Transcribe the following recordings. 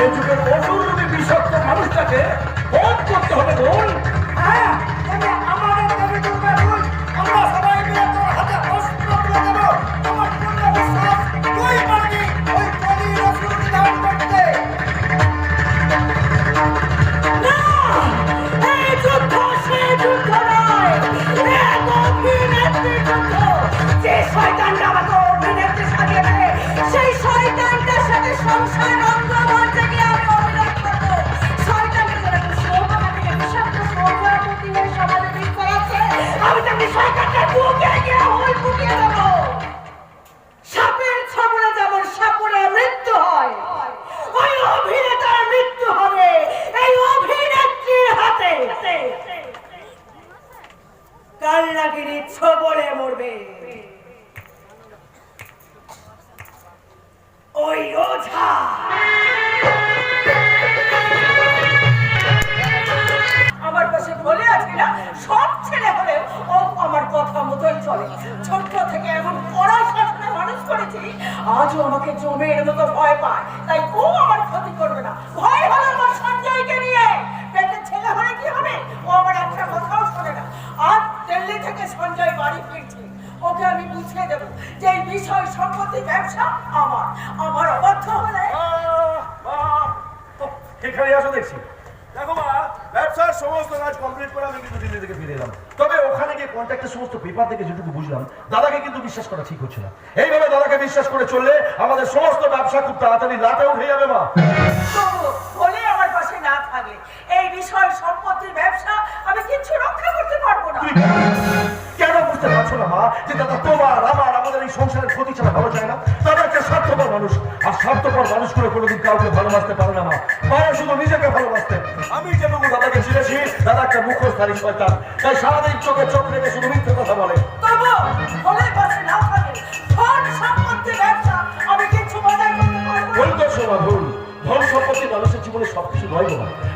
এই যুগের অসুর বিষাক্ত মানুষটাকে বধ করতে হবে তাকে বুকে গিয়ে হই ফুটিয়ে দেবো। সাপের ছবলে যেমন সাপরে মৃত্যু হয়, ওই অভিনেতার মৃত্যু হবে, এই অভিনেত্রীর হাতে। কাল্লাগিরি ছবলে মরবে। ওই ওঝা। আমার পাশে বলে আছে না, সব ছেলে হলে ও আমার কথা মতোই চলে। ছোট্ট থেকে এমন কড়া শাসনে মানুষ করেছি, আজও আমাকে জমের মতো ভয় পায়। তাই ও আমার ক্ষতি করবে না। ভয় হলো আমার সঞ্জয়কে নিয়ে। পেটের ছেলে হলে কি হবে? ও আমার একটা কথাও শোনে না। আর দিল্লি থেকে সঞ্জয় বাড়ি ফিরছে। ওকে আমি বুঝিয়ে দেবো যে এই বিষয় সম্পত্তি ব্যবসা আমার। আমার অবাধ্য হলে এখানে আসো দেখছি। ব্যবসার সমস্ত কাজ কমপ্লিট করে আমি কিন্তু দিল্লি থেকে ফিরে এলাম। তবে ওখানে গিয়ে কন্ট্রাক্টের সমস্ত পেপার থেকে যেটুকু বুঝলাম দাদাকে কিন্তু বিশ্বাস করা ঠিক হচ্ছে না। এইভাবে দাদাকে বিশ্বাস করে চললে আমাদের সমস্ত ব্যবসা খুব তাড়াতাড়ি লাটে উঠে যাবে মা। বলে আমার পাশে না থাকলে এই বিষয় সম্পত্তির ব্যবসা আমি কিছু রক্ষা করতে পারব না। কেন বুঝতে পারছ না মা যে দাদা তোমার আমার আমাদের এই সংসারের ক্ষতি ছাড়া ভালো চায় না? দাদা স্বার্থপর মানুষ। আর স্বার্থপর মানুষ করে কোনোদিন কাউকে ভালোবাসতে পারে না মা। শুধু নিজেকে ভালোবাসতে। আমি যেটুকু দাদাকে চিনেছি দাদা একটা মুখোশধারী শয়তান। তাই সারাদিন চোখে চোখ রেখে শুধু মিথ্যে কথা বলে। তবু বলে পাশে না থাকলে ধন সম্পত্তির ব্যবসা আমি কিছু বজায় করতে পারব ভুল করছ মা ভুল। ধন সম্পত্তি মানুষের জীবনে সবকিছু নয়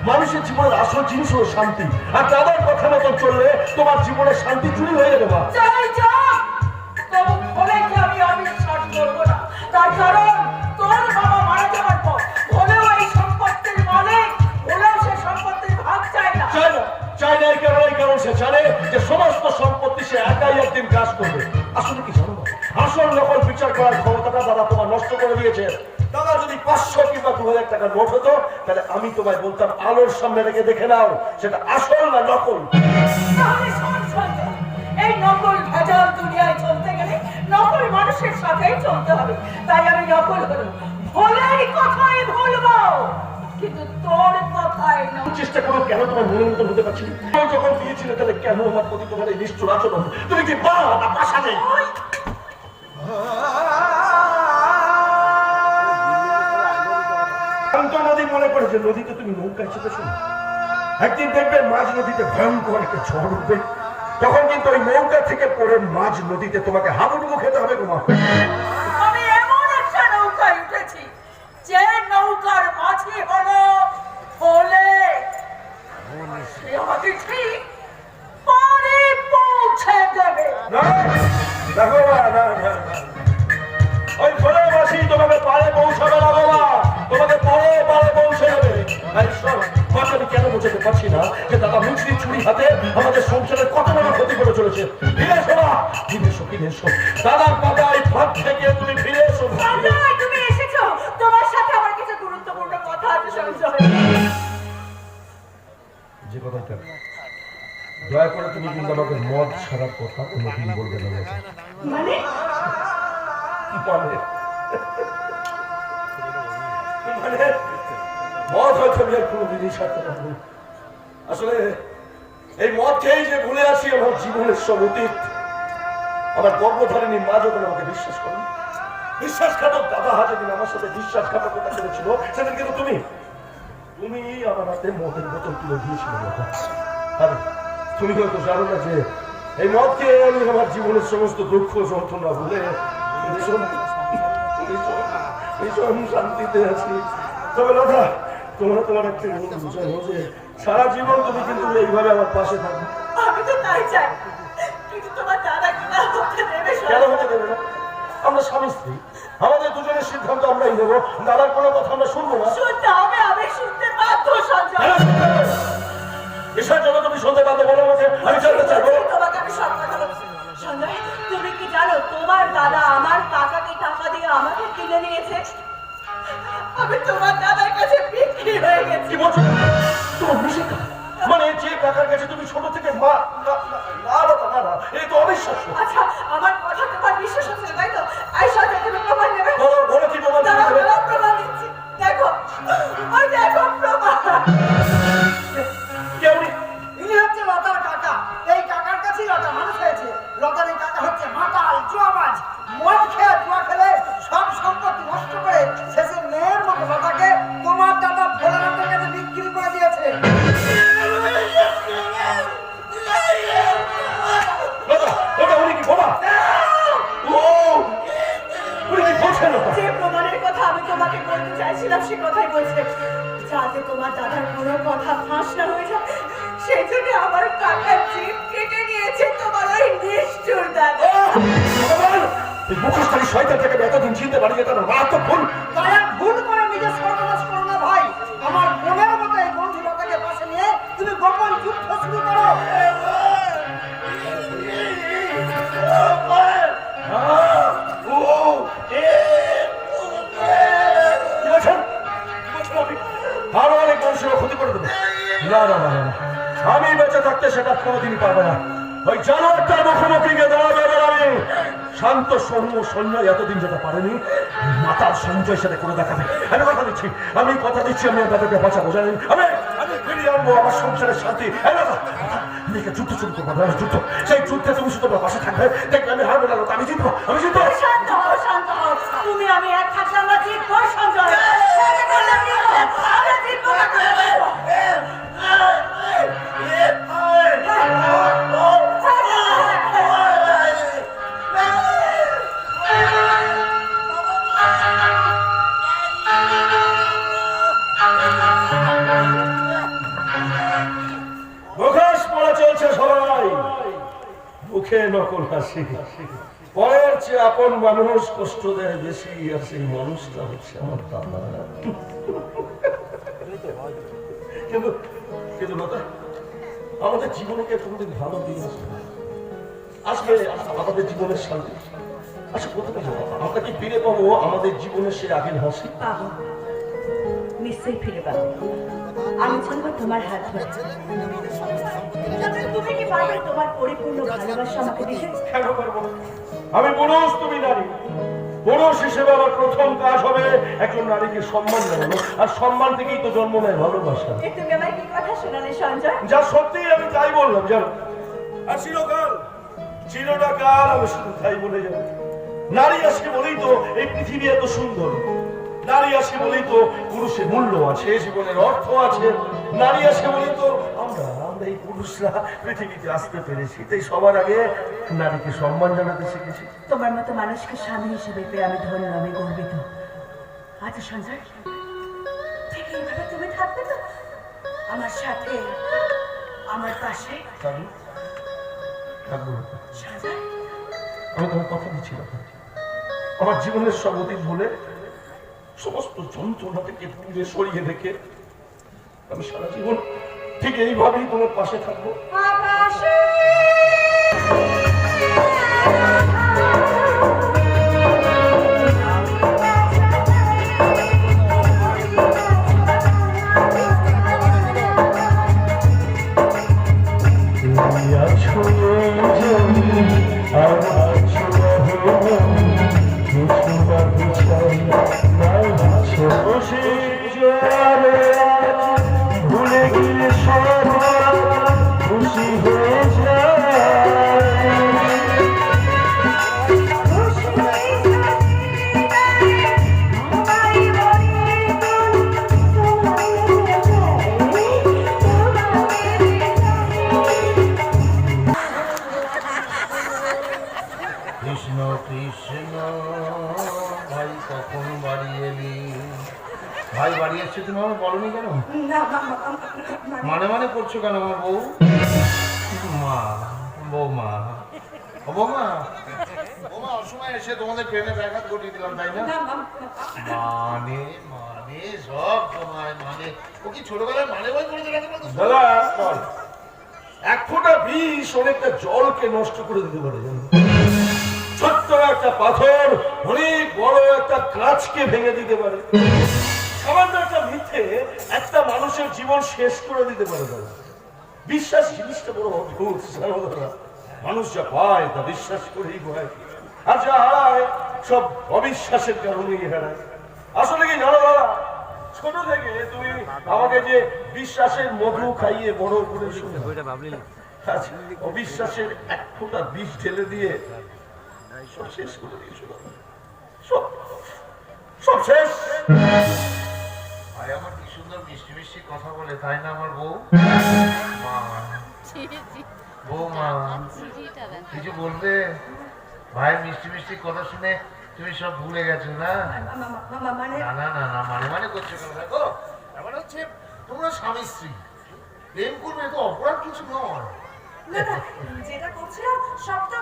মানুষের জীবনের আসল জিনিস হলো শান্তি। আর দাদার কথা মতো চললে তোমার জীবনের শান্তি চুরি হয়ে যাবে মা। তার বাবা মারা যাওয়ার এই সম্পত্তির মালিক বলেও সে সম্পত্তির ভাগ চায় না। চায় না। সে জানে যে সমস্ত সম্পত্তি সে একাই একদিন কাজ করবে। আসলে কি আসল নকল বিচার করার ক্ষমতাটা দাদা তোমার নষ্ট করে দিয়েছে। দাদা, যদি পাঁচশো কিংবা দু নোট হতো, তাহলে আমি তোমায় বলতাম আলোর সামনে রেখে দেখে নাও, সেটা আসল না নকল। চলতে হবে। তাই আমি নকল হলো ভোলের কথাই ভুলবো। কিন্তু তোর কথাই নয় চেষ্টা করো কেন তোমার মনের হতে পারছি যখন দিয়েছিলে তাহলে কেন আমার প্রতি তোমার এই নিষ্ঠুর আচরণ? তুমি কি পা না পাশা নেই? নদী মনে নদীতে তুমি নৌকায় চেপেছো। না। একদিন দেখবে মাঝ নদীতে ভয়ঙ্কর একটা ঝড় উঠবে। তখন কিন্তু ওই নৌকা থেকে পড়ে মাঝ নদীতে তোমাকে হাবুডুবু খেতে হবে তোমার কিন্তু আমাকে মদ কথা কোনোদিন বলবে না মানে? মানে? মানে? মদ হয়তো আমি আর কোনোদিনই ছাড়তে আসলে এই মদ খেয়েই যে ভুলে আসি আমার জীবনের সব অতীত আমার গর্ভধারিণী মা যখন আমাকে বিশ্বাস করেন বিশ্বাসঘাতক দাদা হাতে দিন আমার সাথে বিশ্বাসঘাতকতা করেছিল সেদিন কিন্তু তুমি তুমি আমার হাতে মদের বোতল তুলে দিয়েছিলে তুমি হয়তো জানো না যে এই মদ খেয়ে আমি আমার জীবনের সমস্ত দুঃখ যন্ত্রণা ভুলে ভীষণ শান্তিতে আছি। তবে দাদা তোমরা তোমার একটা যে সারা জীবন তুমি কিন্তু এইভাবে আমার পাশে থাকবে। আমি তো তাই চাই। কিন্তু তোমার দাদা কিনা হতে দেবে কেন হতে দেবে না? আমরা স্বামী স্ত্রী। আমাদের দুজনের সিদ্ধান্ত আমরাই নেব। দাদার কোনো কথা আমরা শুনব না। শুনতে হবে আমি শুনতে বাধ্য সঞ্জয়। শুনতে জন্য তুমি শুনতে পারবে বলো আমাকে। আমি জানতে চাইব। তোমাকে আমি সব কথা বলছি। সঞ্জয় তুমি কি জানো তোমার দাদা আমার কাকাকে টাকা দিয়ে আমাকে কিনে নিয়েছে? আমি তোমার দাদার কাছে বিক্রি হয়ে গেছি। কি বলছো? তোমার বিশেষ মানে যে কাকার কাছে তুমি ছোট থেকে মা না না, না এই তো অবিশ্বাস্য। আচ্ছা আমার কথা তোমার বিশ্বাস হচ্ছে তাই তো? আই সঞ্জয় তুমি প্রমাণ নেবে বলো বলো কি প্রমাণ? দাঁড়াও, প্রমাণ দিচ্ছি। দেখো ওই দেখো প্রমাণ। সেটা কোনোদিনই পারবে না। ওই জানোয়ারটার মুখোমুখি গিয়ে দাঁড়া যাবে না আমি শান্ত সৌম্য সৈন্য এতদিন যেটা পারেনি মাতাল সঞ্জয় সেটা করে দেখাবে। আমি কথা দিচ্ছি আমি কথা দিচ্ছি আমি আপনাদেরকে বাঁচাবো জানেন? আমি আমি ফিরিয়ে আনব আমার সংসারের শান্তি। একটা যুদ্ধ শুরু করব আমরা যুদ্ধ। সেই যুদ্ধে তুমি শুধু আমার পাশে থাকবে। দেখবে আমি হারবো না আমি জিতবো আমি জিতবো। শান্ত হও শান্ত হও। তুমি আমি এক থাকলে আমরা জিতবো সঞ্জয়। মুখে নকল হাসি? পরের চেয়ে আপন মানুষ কষ্ট দেয় বেশি সেই মানুষটা হচ্ছে আমার দাদা। কিন্তু আমাদের জীবনে কি কোনোদিন ভালো দিন আসবে আমাদের জীবনের শান্তি। আচ্ছা আমরা কি ফিরে পাবো? আমাদের জীবনের সেই আগের হাসি? নিশ্চয়ই ফিরে পাবো। আমি চাইব তোমার হাত ধরে। তুমি কি পারবে তোমার পরিপূর্ণ ভালোবাসা আমাকে দিতে? কেন পারব? আমি পুরুষ তুমি নারী পুরুষ হিসেবে আমার প্রথম কাজ হবে একজন নারীকে সম্মান জানানো। আর সম্মান থেকেই তো জন্ম নেয় ভালোবাসা। তুমি আমার কি কথা শোনালে সঞ্জয়? যা সত্যি আমি তাই বললাম জানো? আর চিরকাল চিরটা কাল আমি শুধু তাই বলে যাব। নারী আজকে বলেই তো এই পৃথিবী এত সুন্দর। নারী আসে বলেই তো পুরুষের মূল্য আছে জীবনের অর্থ আছে। নারী আসে বলেই তো আমরা আমরা এই পুরুষরা পৃথিবীতে আসতে পেরেছি। তাই সবার আগে নারীকে সম্মান জানাতে শিখেছি। তোমার মতো মানুষকে স্বামী হিসেবে পেয়ে আমি ধন্য আমি গর্বিত। আচ্ছা সঞ্জয় ঠিক এইভাবে তুমি থাকবে তো? আমার সাথে আমার পাশে। আমি তোমার কথা দিচ্ছিলাম আমার জীবনের সব অতীত বলে সমস্ত যন্ত্রণা থেকে দূরে সরিয়ে রেখে আমি সারা জীবন ঠিক এইভাবেই তোমার পাশে থাকব। করছ কেন আমার বউ? মা বৌমা বৌমা। বৌমা সবসময় এসে তোমাদের ট্রেনে ব্যাঘাত ঘটিয়ে দিলাম তাই না? মানে মানে সব সময় মানে। ও কি ছোটবেলায় মানে বই পড়ে দিলাম দাদা এক ফোঁটা বিষ অনেকটা জলকে নষ্ট করে দিতে পারে ছোট্ট একটা পাথর অনেক বড় একটা কাঁচকে ভেঙে দিতে পারে। সামান্য একটা মিথ্যে একটা মানুষের জীবন শেষ করে দিতে পারে দাদা। বিশ্বাস জিনিসটা বড় অদ্ভুত মানুষ যা পায় তা বিশ্বাস করেই পায়। আর যা হারায়, সব অবিশ্বাসের কারণেই হারায়। আসলে কি জানো দাদা, ছোট থেকে তুমি আমাকে যে বিশ্বাসের মধু খাইয়ে বড় করে আজ অবিশ্বাসের এক ফোঁটা বিষ ঢেলে দিয়ে সব শেষ করে দিয়েছ সব সব শেষ। ভাই আমার কি সুন্দর মিষ্টি মিষ্টি কথা বলে তাই না আমার বউ? মা বউ মা কিছু বলবে ভাই মিষ্টি মিষ্টি কথা শুনে তুমি সব ভুলে গেছো না? মানে না না না না মানে মানে করছ কেন দেখো? আমার হচ্ছে তোমরা স্বামী স্ত্রী। প্রেম করবে তো অপরাধ কিছু নয়। না, না, যেটা করছিলাম সবটা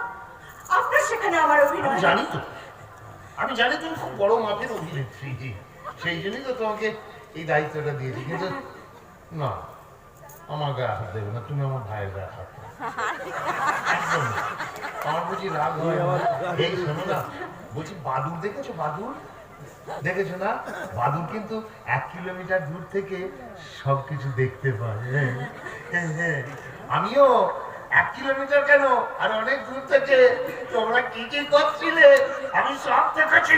আপনার সেখানে আমার অভিনয়। জানি তো। আমি জানি তুমি খুব বড় মাপের অভিনেত্রী। সেই জন্যই তো তোমাকে এই দায়িত্বটা দিয়েছি কিন্তু না আমার গায়ে দেবে না তুমি আমার ভাইয়ের গায়ে হাত। একদম। আমার বুঝি রাগ হয় না। বলছি বাদুর দেখেছ বাদুর দেখেছ না বাদুর কিন্তু এক কিলোমিটার দূর থেকে সবকিছু দেখতে পায় হ্যাঁ, হ্যাঁ, হ্যাঁ। আমিও এক কিলোমিটার কেন আর অনেক দূর থেকে তোমরা কি কি করছিলে আমি সব দেখেছি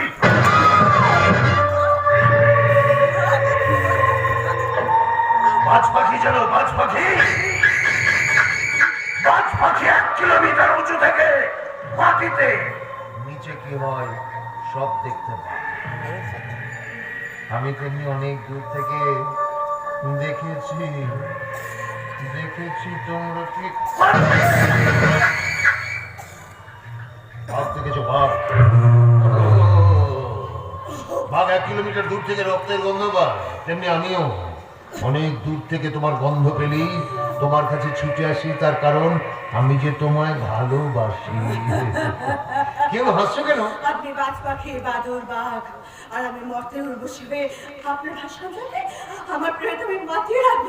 বাজ পাখি যেন বাজ পাখি। বাজ পাখি এক কিলোমিটার উঁচু থেকে মাটিতে। নিচে কি হয় সব দেখতে পায় আমি তেমনি অনেক দূর থেকে দেখেছি দেখেছি তোমরা কি বাঘ দেখেছ ও, বাঘ এক কিলোমিটার দূর থেকে রক্তের গন্ধ পায় তেমনি আমিও। অনেক দূর থেকে তোমার গন্ধ পেলেই তোমার কাছে ছুটে আসি তার কারণ আমি যে তোমায় ভালোবাসি। কেউ হাসছো কেন? আপনি বাজ পাখি বাদর বাঘ আর আমি মর্তে উর্বশী হয়ে আপনার আমার তুমি মাতিয়ে রাখব?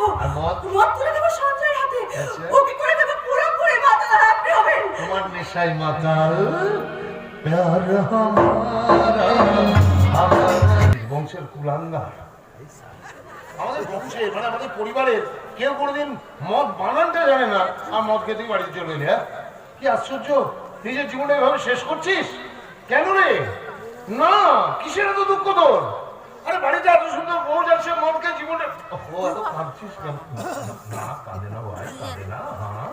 মদ? তুলে দেবো সঞ্জয়ের হাতে। আচ্ছা। ওকে করে দেবো পুরোপুরি মাতাল আর আপনি হবেন তোমার নেশাই মাতাল প্যার হামারা বংশের কুলাঙ্গার। আমাদের বংশের মানে আমাদের পরিবারের কেউ কোনোদিন মদ বানানটা জানে না, আর মদ খেতেই বাড়িতে চলে হ্যাঁ? কি আশ্চর্য? নিজের জীবনটা এভাবে শেষ করছিস? কেন রে? না, কিসের এত দুঃখ তোর? আরে বাড়িতে এত সুন্দর বউ যাচ্ছে মদকে জীবনে ও, এত কাঁদছিস কেন? না, কাঁদে না ভাই, কাঁদে না হ্যাঁ?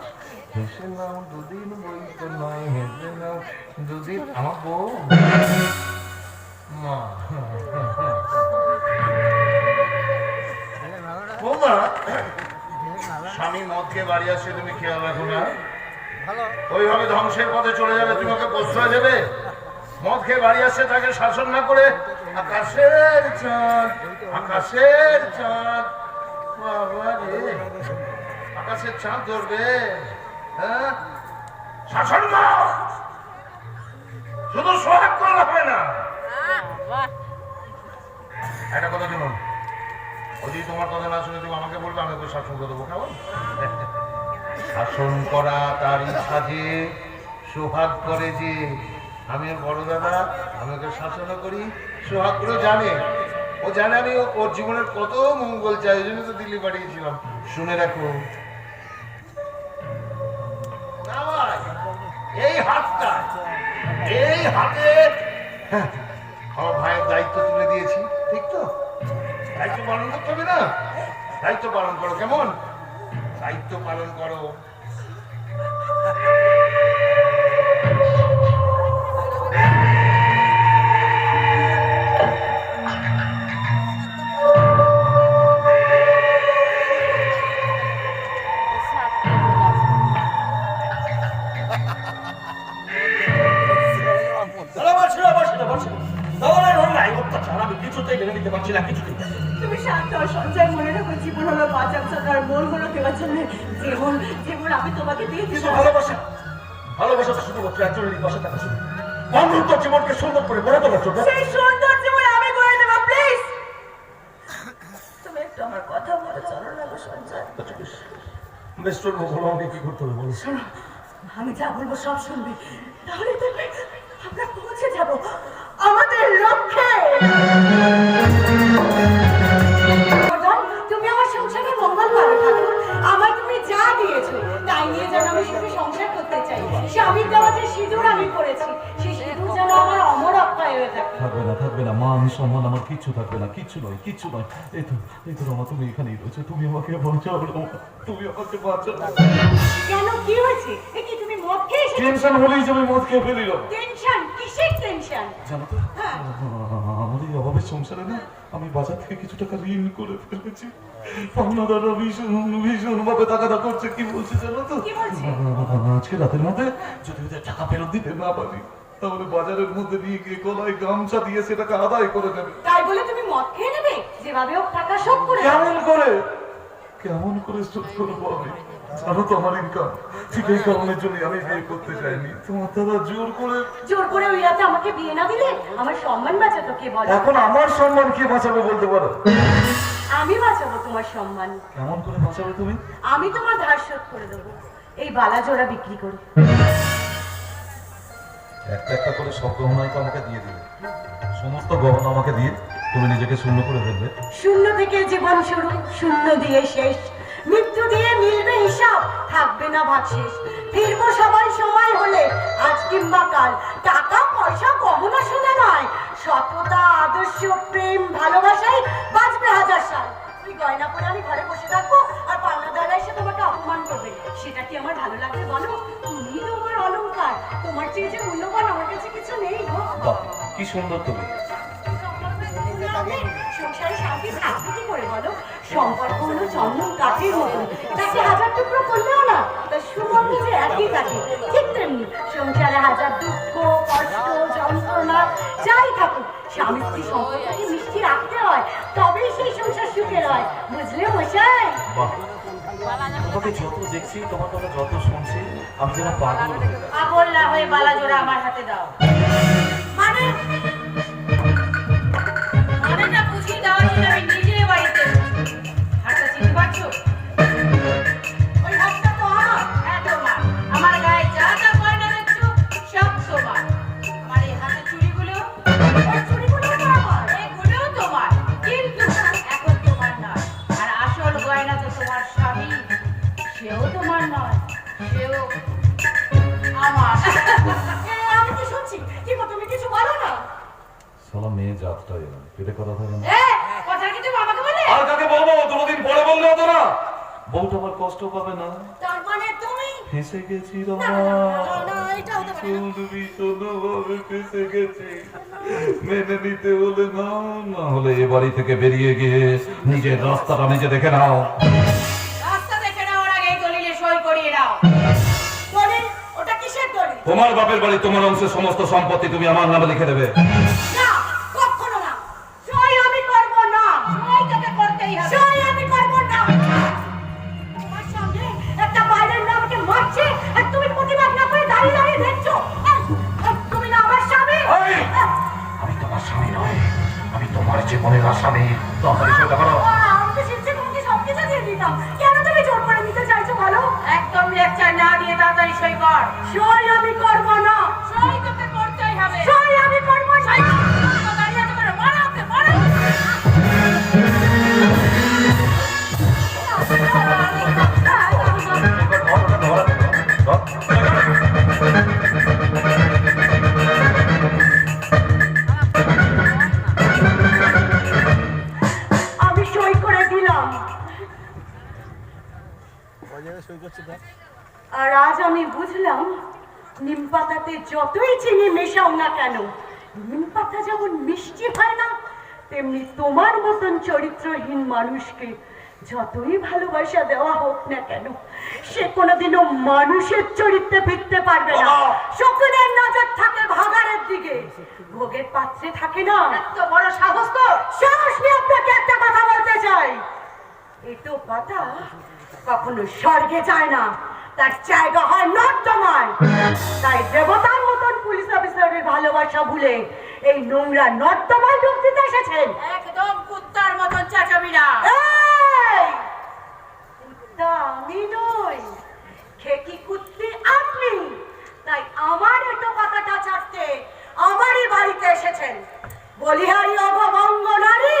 হেসে নাও, দুদিন বইতে নয়, হেসে নাও, দুদিন আমার বউ? মা বৌমা স্বামী মদকে বাড়ি আসছে তুমি খেয়াল রাখো না। ওইভাবে ধ্বংসের পথে চলে যাবে তুমি ওকে প্রশ্রয় দেবে। মদ খেয়ে বাড়ি আসছে তাকে শাসন না করে আকাশের চাঁদ আকাশের চাঁদ। আকাশের চাঁদ ধরবে। হ্যাঁ? শাসন কর। শুধু সোহাগ করলে হবে না। একটা কথা শুনুন। ও যদি তোমার কথা না শুনে তুমি আমাকে বলবে আমি ওকে শাসন করে দেবো কেমন? শাসন করা তার ইচ্ছা যে সোহাগ করে যে আমি বড় দাদা আমি ওকে শাসনও করি। সোহাগ করে জানে। ও জানে আমি ওর জীবনের কত মঙ্গল চাই ওই জন্য তো দিল্লি পাঠিয়েছিলাম। শুনে রাখো। এই হাতটা এই হাতে। হ্যাঁ, আমার ভাইয়ের দায়িত্ব তুলে দিয়েছি ঠিক তো? দায়িত্ব পালন করতে হবে না? দায়িত্ব পালন করো, কেমন? দায়িত্ব পালন করো। কিছুতেই মেনে নিতে পারছি না, কিছুতেই। তুমি শান্ত হও, সঞ্জয় মনে রাখো জীবন হলো বাঁচার জন্য আর মন হলো দেওয়ার জন্য জীবন জীবন আমি তোমাকে দিয়েছি কিন্তু ভালোবাসা ভালোবাসা শুধুমাত্র পাশে থাকা শুধু। জীবনকে সুন্দর করে গড়ে তোলার জন্য সেই সুন্দর জীবন আমি করে দেবো প্লিজ তুমি একটু আমার কথা বলো চলো না গো সঞ্জয়। বেশ। চলবো বলো আমাকে কি করতে হবে বলো। শোনো আমি যা বলব সব শুনবি। তাহলে দেখবে আমরা পৌঁছে যাব আমাদের লক্ষ্যে। স্বামীর দেওয়া যে সিঁদুর আমি করেছি সেই সিঁদুর যেন আমার অমর অক্ষয় হয়ে থাকে। থাকবে না থাকবে না মান সম্মান আমার কিচ্ছু থাকবে না কিচ্ছু নয় কিচ্ছু নয়। এই তো এই তো রমা তুমি এখানেই রয়েছো তুমি আমাকে বাঁচাও রমা তুমি আমাকে বাঁচাও। কেন কি হয়েছে? এ কি তুমি মদ খেয়ে টেনশন হলেই যে আমি মদ খেয়ে টেনশন? কিসের টেনশন? জানো তো। আমার এই অভাবের সংসারে না আমি বাজার থেকে কিছু টাকা ঋণ করে ফেলেছি। পাওনাদাররা ভীষণ ভীষণ ভাবে টাকাটা করছে কি বলছে জানো তো? আজকে রাতের মধ্যে যদি ওদের টাকা ফেরত দিতে না পারি তাহলে বাজারের মধ্যে নিয়ে গিয়ে গলায় গামছা দিয়ে সেটাকে আদায় করে নেবে। তাই বলে তুমি মদ খেয়ে নেবে? যেভাবে হোক টাকা শোধ করে কেমন করে? কেমন করে শোধ করব আমি? জানো তো আমার ইনকাম ঠিক এই কারণের জন্য আমি বিয়ে করতে চাইনি। তোমার দাদা জোর করে জোর করে ওই রাতে আমাকে বিয়ে না দিলে আমার সম্মান বাঁচাতো কে বলো? এখন আমার সম্মান কে বাঁচাবে বলতে পারো? আমি বাঁচাবো তোমার সম্মান। কেমন করে বাঁচাবে তুমি? আমি তোমার ধার শোধ করে দেবো। এই বালা জোড়া বিক্রি করে। একটা একটা করে সব আমাকে দিয়ে দিবে সমস্ত গহনা আমাকে দিয়ে তুমি নিজেকে শূন্য করে ফেলবে শূন্য থেকে জীবন শুরু শূন্য দিয়ে শেষ। মৃত্যু দিয়ে মিলবে হিসাব। থাকবে না ভাগশেষ ফিরবো সবাই সময় হলে। আজ কিংবা কাল। টাকা পয়সা কখনো শুনে নয়। সততা আদর্শ প্রেম ভালোবাসাই বাঁচবে হাজার সাল। তুই গয়না পরে আমি ঘরে বসে থাকব আর এসে তোমাকে অপমান করবে। সেটা কি আমার ভালো লাগবে বলো? তুমি তো আমার অলংকার। তোমার চেয়ে যে মূল্যবান আমার কাছে কিছু নেই কি সুন্দর তুমি। সংসারে শান্তি থাকবে কি করে বলো? সম্পর্ক হলো চন্দন কাঠের মতো। তাকে হাজার টুকরো করলেও না তার সুগন্ধ যে একই থাকে ঠিক তেমনি সংসারে হাজার দুঃখ কষ্ট যন্ত্রণা যাই থাকুক স্বামী স্ত্রী সম্পর্ককে মিষ্টি রাখতে হয় তবেই সেই সংসার সুখের হয়। বুঝলে মশাই? তোমাকে যত দেখছি তোমার কথা যত শুনছি আমি যেন পাগল পাগল না হয়ে বালা জোড়া আমার হাতে দাও। মানে ওটা দেখে নাও। তোমার বাপের বাড়ি তোমার অংশের সমস্ত সম্পত্তি তুমি আমার নামে লিখে দেবে। কেন? নিম পাতা যেমন মিষ্টি হয় না তেমনি তোমার মতন চরিত্রহীন মানুষকে যতই ভালোবাসা দেওয়া হোক না কেন সে কোনোদিনও মানুষের চরিত্রে ফিরতে পারবে না। শকুনের নজর থাকে ভাগাড়ের দিকে। ভোগের পাত্রে থাকে না। এত বড় সাহস তো! সাহস নিয়ে আপনাকে একটা কথা বলতে চাই। এটো কথা কখনো স্বর্গে যায় না তার জায়গা হয় নর্দমায়। তাই দেবতার মতন পুলিশ ভালোবাসা ভুলে এই নোংরা নর্দমায় ডুব দিতে এসেছেন। একদম কুত্তার মতন চাচাবি না আমি নই। খেকি কুত্তি? আপনি। তাই আমার এটো কথাটা ছাড়তে আমারই বাড়িতে এসেছেন। বলিহারি অভবঙ্গ নারী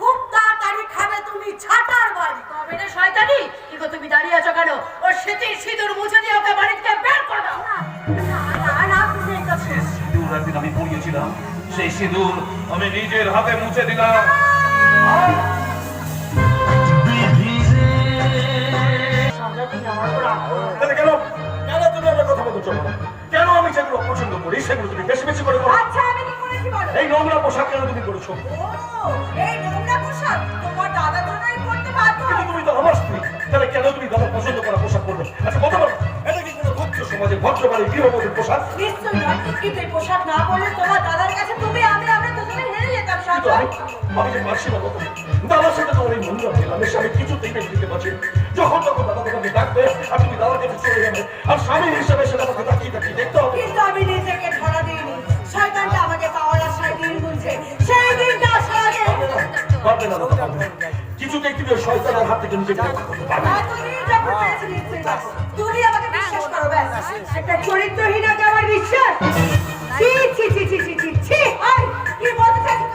খুব তাড়াতাড়ি খাবে তুমি ছাটার বাড়ি। তবে রে শয়তানি কি গো তুমি দাঁড়িয়ে আছো কেন? ওর স্মৃতির সিঁদুর মুছে দিয়ে ওকে বাড়ি থেকে বের করে দাও। সিঁদুর একদিন আমি পরিয়েছিলাম সেই সিঁদুর আমি নিজের হাতে মুছে দিলাম। কেন? কেন তুমি আমার কথা কেন আমি যেগুলো পছন্দ করি সেগুলো তুমি বেশি বেশি করে আচ্ছা আমি কি করেছি বলো? এই নোংরা পোশাক কেন তুমি করেছ এই নোংরা পোশাক তোমার দাদা জন্যই পড়তে বাধ্য কিন্তু তুমি তো আমার স্ত্রী। তাহলে কেন তুমি দাদা পছন্দ করা পোশাক করবে আচ্ছা বলতে পারো এটা কি কোনো ভদ্র সমাজে ভদ্র বাড়ি গৃহবধূর পোশাক। নিশ্চয়ই নয় কিন্তু এই পোশাক না তোমার দাদার কাছে তুমি আমি আমরা দুজনে হেরে যেতাম আমি যে পারছি না বলতে দাদার সাথে তোমার এই নোংরা মেলামেশা আমি কিছুতেই মেনে নিতে পারছি। যখন তখন দাদা তোমাকে ডাকবে আর তুমি দাদার কাছে চলে যাবে। আর স্বামী হিসেবে সেটা আমাকে তাকিয়ে তাকিয়ে দেখতে হবে। কিন্তু আমি নিজেকে ধরা দিইনি। শয়তানটা আমাকে পাওয়ার আশায় দিন গুনছে সেই দিনটা আগে পারবে না দাদা পারবে না। কিছুতেই তুমি ওই শয়তানের হাত থেকে নিজেকে পাবো। তুমি আমাকে বিশ্বাস করো ব্যাস। একটা চরিত্রহীন আমার বিশ্বাস। ছি ছি ছি ছি ছি ছি কি বলতে চাইছো?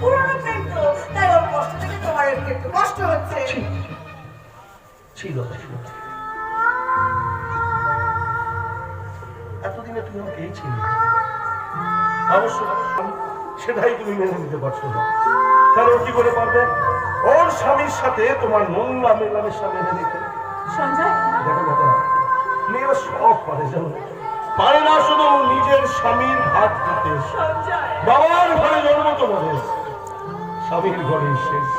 পুরোনো প্রেম তো তাই ওর কষ্ট থেকে তোমার একটু একটু কষ্ট হচ্ছে। ছিল ছিল। এতদিনে তুমি আমাকে এই ছিলে অবশ্য সেটাই তুমি মেনে নিতে পারছ না। কারণ কি করে পারবে? ওর স্বামীর সাথে তোমার নোংরা মেলামেশা মেনে নিতে। সঞ্জয়? দেখো বাবা মেয়েরা সব পারে জানো? পারে না শুধু নিজের স্বামীর হাত দিতে বাবার ঘরে জন্ম তোমাদের। স্বামীর ঘরে শেষ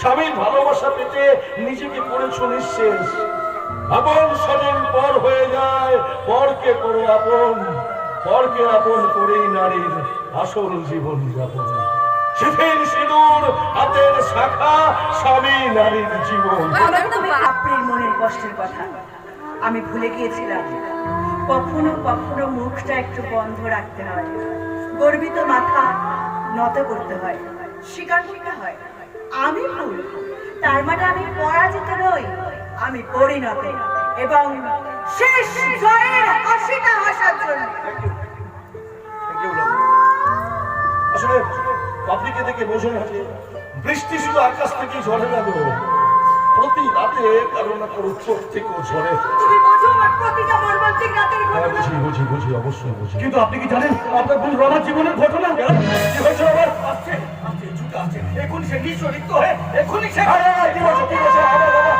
স্বামীর ভালোবাসা পেতে নিজেকে করেছ নিঃশেষ। আপন স্বজন পর হয়ে যায় পরকে করো আপন পরকে আপন করেই নারীর আসল জীবন যাপন। শিথির সিঁদুর হাতের শাখা স্বামী নারীর জীবন। আপনির মনের কষ্টের কথা। আমি ভুলে গিয়েছিলাম। কখনো কখনো মুখটা একটু বন্ধ রাখতে হয়। গর্বিত মাথা নত করতে হয়। স্বীকার করতে হয়। আমি ভুল তার মানে আমি পরাজিত নই আমি পরিণত। এবং শেষ জয়ের হাসিটা হাসার জন্য। Thank you, love. আসলে পাবলিকে দেখে বোঝে না বৃষ্টি শুধু আকাশ থেকে ঝরে না গো। প্রতি রাতে কারও না কারও চোখ থেকেও ঝরে। তুমি বোঝো আমার প্রতিটা মর্মান্তিক রাতের হ্যাঁ বুঝি বুঝি অবশ্যই বুঝি। কিন্তু আপনি কি জানেন আপনার রমার জীবনের ঘটনা? কি হয়েছে আবার আসছে আসছে এখন সে নিচরিত হয়ে এখনই সে ঠিক আছে ঠিক বলছো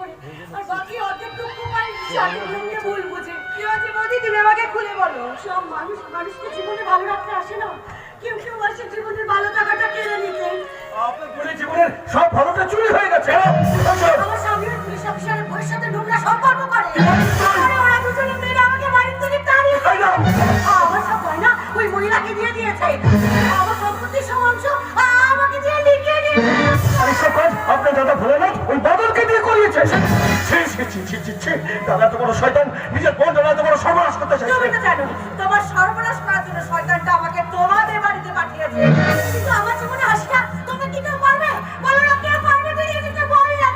করি। আর বাকি অর্ধেক পাই সঠিক ভুল বুঝে। কি হয়েছে মোদি তুমি আমাকে খুলে বলো। সব মানুষ মানুষকে জীবনে ভালো রাখতে আসে না। কেউ কেউ আসে জীবনের ভালো থাকাটা কেড়ে নিতে। আপনার জীবনের সব ভালোটা চুরি হয়ে গেছে? আমার স্বামী পুলিশ অফিসারের বউয়ের সাথে নোংরা সম্পর্ক করে। ওরা দুজনে মেয়েরা আমাকে বাড়ির থেকে তাড়িয়ে আমার সব গয়না ওই মহিলাকে দিয়ে দিয়েছে। আমার সম্পত্তির সব অংশ আমাকে দিয়ে লিখিয়ে দিয়েছে। এইসব কাজ আপনার দাদা ভোলেনাথ ওই বাদলকে দিয়ে করিয়েছে। দাদা এত শয়তান নিজের বোন দাদা সর্বনাশ করতে তুমি তো জানো তোমার সর্বনাশ করার জন্য শয়তানটা আমাকে তোমাদের বাড়িতে পাঠিয়েছে। কিন্তু আমার জীবনে হাসিটা তুমি কি কেউ পারবে? বলো না কেউ পারবে বেরিয়ে যেতে? বল না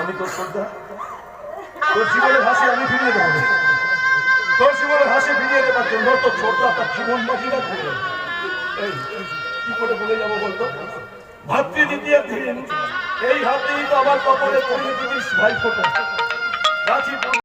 আমি তোর শ্রদ্ধা। তোর জীবনের হাসি আমি ফিরিয়ে দেবো। তোর হাসি ফিরিয়ে দেবার জন্য তোর ছোট তার জীবন বাজি রাখবে এই কি করে বলে যাব বলতো? ভাতৃ দ্বিতীয় দিন, এই হাতেই তো আমার কপালে দিবিস ভাই ফোটা।